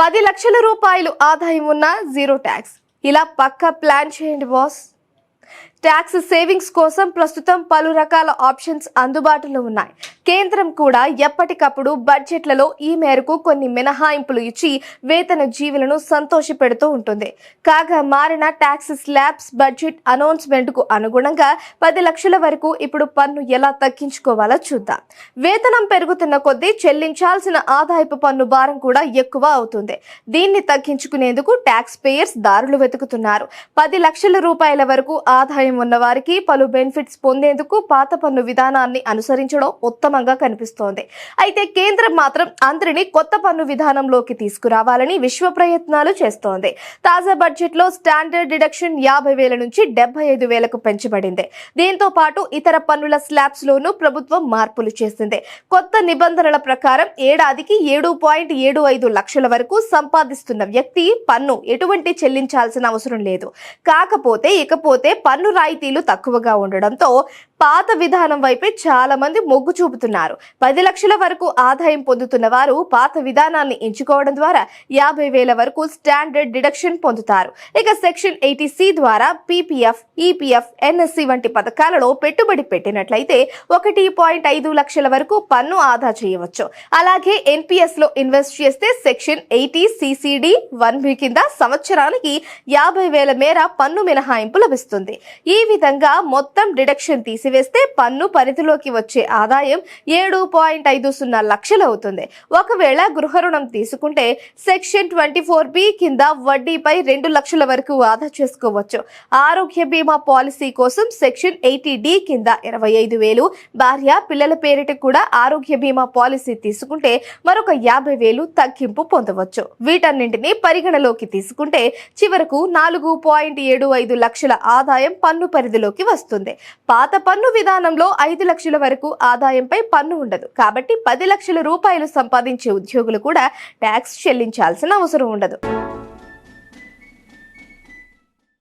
పది లక్షల రూపాయలు ఆదాయం ఉన్న జీరో ట్యాక్స్. ఇలా పక్కా ప్లాన్ చేయండి బాస్. ట్యాక్స్ సేవింగ్స్ కోసం ప్రస్తుతం పలు రకాల ఆప్షన్స్ అందుబాటులో ఉన్నాయి. కేంద్రం కూడా ఎప్పటికప్పుడు బడ్జెట్లలో ఈ మేరకు కొన్ని మినహాయింపులు ఇచ్చి వేతన జీవులను సంతోషపెడుతూ ఉంటుంది. కాగా మారిన ట్యాక్స్ స్లాబ్స్ బడ్జెట్ అనౌన్స్మెంట్కు అనుగుణంగా పది లక్షల వరకు ఇప్పుడు పన్ను ఎలా తగ్గించుకోవాలో చూద్దాం. వేతనం పెరుగుతున్న కొద్దీ చెల్లించాల్సిన ఆదాయపు పన్ను భారం కూడా ఎక్కువ అవుతుంది. దీన్ని తగ్గించుకునేందుకు ట్యాక్స్ పేయర్స్ దారులు వెతుకుతున్నారు. పది లక్షల రూపాయల వరకు ఆదాయం ఉన్న వారికి పలు బెనిఫిట్స్ పొందేందుకు పాత పన్ను విధానాన్ని అనుసరించడం ఉత్తమంగా కనిపిస్తోంది. అయితే కేంద్రం మాత్రం అందరినీ కొత్త పన్ను విధానంలోకి తీసుకురావాలని విశ్వ ప్రయత్నాలు చేస్తోంది. తాజా బడ్జెట్లో స్టాండర్డ్ డిడక్షన్ యాభై వేల నుంచి డెబ్బై ఐదు వేలకు పెంచబడింది. దీంతో పాటు ఇతర పన్నుల స్లాబ్స్ లోనూ ప్రభుత్వం మార్పులు చేసింది. కొత్త నిబంధనల ప్రకారం ఏడాదికి ఏడు పాయింట్ ఏడు ఐదు లక్షల వరకు సంపాదిస్తున్న వ్యక్తి పన్ను ఎటువంటి చెల్లించాల్సిన అవసరం లేదు. కాకపోతే ఇకపోతే పన్ను రాయితీలు తక్కువగా ఉండడంతో పాత విధానం వైపే చాలా మంది మొగ్గు చూపుతున్నారు. పది లక్షల వరకు ఆదాయం పొందుతున్న వారు పాత విధానాన్ని ఎంచుకోవడం ద్వారా యాభై వేల వరకు స్టాండర్డ్ డిడక్షన్ పొందుతారు. ఇక సెక్షన్ ఎయిటీ సి ద్వారా పీపీఎఫ్ ఈపీఎఫ్ ఎన్ఎస్సి వంటి పథకాలలో పెట్టుబడి పెట్టినట్లయితే ఒకటి పాయింట్ ఐదు లక్షల వరకు పన్ను ఆదా చేయవచ్చు. అలాగే ఎన్పిఎస్లో ఇన్వెస్ట్ చేస్తే section eighty CCD one B కింద సంవత్సరానికి యాభై వేల మేర పన్ను మినహాయింపు లభిస్తుంది. ఈ విధంగా మొత్తం డిడక్షన్ తీసి తీసివేస్తే పన్ను పరిధిలోకి వచ్చే ఆదాయం ఏడు పాయింట్ ఐదు సున్నా లక్షలు అవుతుంది ఒకవేళ గృహ రుణం తీసుకుంటే సెక్షన్ ట్వంటీ ఫోర్ బి కింద వడ్డీపై రెండు లక్షల వరకు ఆదా చేసుకోవచ్చు. ఆరోగ్య బీమా పాలసీ కోసం సెక్షన్ ఎయిటీ డి కింద ఇరవై ఐదు వేలు భార్య పిల్లల పేరిట కూడా ఆరోగ్య బీమా పాలసీ తీసుకుంటే మరొక యాభై వేలు తగ్గింపు పొందవచ్చు. వీటన్నింటినీ పరిగణలోకి తీసుకుంటే చివరకు నాలుగు పాయింట్ ఏడు ఐదు లక్షల ఆదాయం పన్ను పరిధిలోకి వస్తుంది. పాత పన్ను విధానంలో ఐదు లక్షల వరకు ఆదాయంపై పన్ను ఉండదు. కాబట్టి పది లక్షల రూపాయలు సంపాదించే ఉద్యోగులు కూడా ట్యాక్స్ చెల్లించాల్సిన అవసరం ఉండదు.